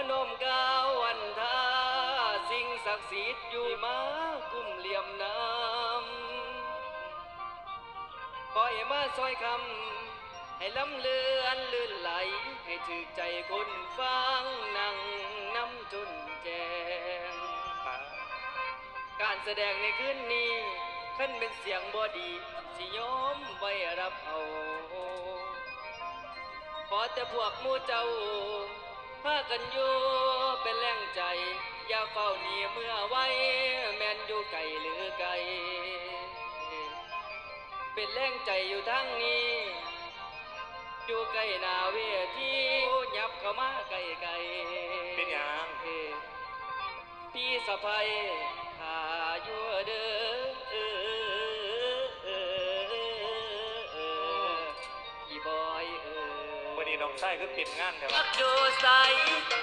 อนมกาววันทาสิ่งศักดิ์สิทธิ์อยู่มากุ้มเหลี่ยมน้ำปล่อยมาซอยคำให้ล้ำเลือนลื่นไหล ให้ถึกใจคนฟังนั่งน้ำจนแจงการแสดงในคืนนี้ขั้นเป็นเสียงบอดีสิยอมไว้รับเอาพอแต่พวกมู่เจ้า พากันอยู่เป็นแรงใจ อย่าเฝ้าหนีเมื่อไว้ แม่นอยู่ไกลหรือไกล เป็นแรงใจอยู่ทั้งนี้ อยู่ใกล้หน้าเวทียับเข้ามาใกล้ๆเป็นหยังเอพี่สะพายหาอยู่เด้อ อวันนี้น้องชายก็ติดงานแต่ว่าดูใส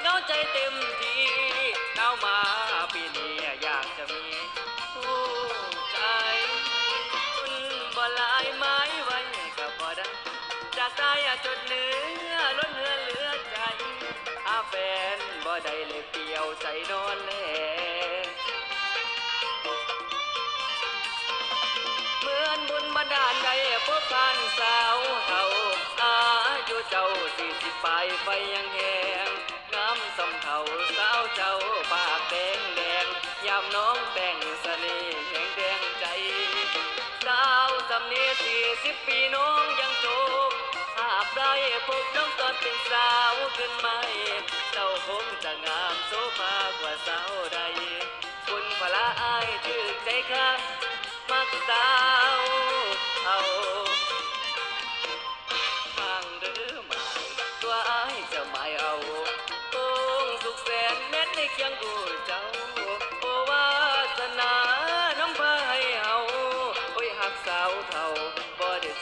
เงาใจเต็มทีเงามาปีนี้อยากจะมีผู้ใจคุณบ่ลายไม้ไว้กับบ่ได้จากตายจนเนื้อล้นเนื้อเหลือใจอาแฟนบ่ได้เลยเปียวใจนอนแลเหมือนบุญบันดาลได้พบผ่านสาวเท่า เจ้าสี่สิบปลายไฟยังแหงงามสำเท่าสาวเจ้าปากแดงแดงยามน้องแต่งเสน่ห์แห่งแดงใจ สาวสำเนียสี่สิบปีน้องยังโจกหากได้พบน้องตอนเป็นสาวขึ้นไหมเจ้าคงจะงามโสภากว่าสาวใด คุณพละอายถึกใจข้ามักสาวเอา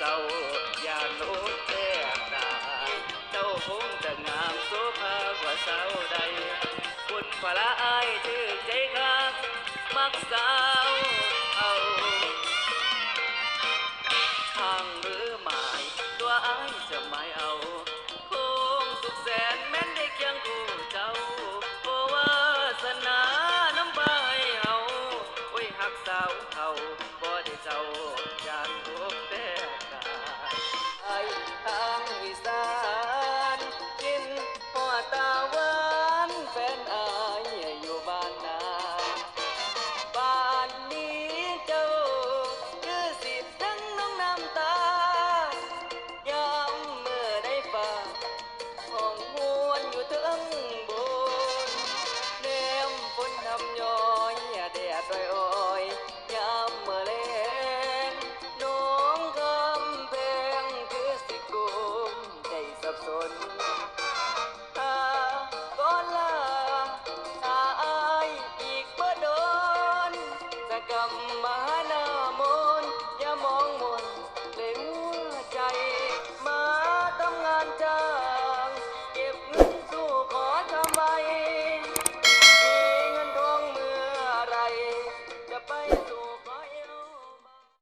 จ้ายาโลดแต้มตาเจ้าคงจะงามโสภากว่าสาวใดคุณพระอายถือใจคักมักสาวเอาทางหรือหมายตัวอจะหมาเอาคงสุขแสนแม้นได้เคียงคู่เจ้าโอวาสนาน้ำใบเฮาโอ้หักสาวเขาบ่ได้เจ้า 最恶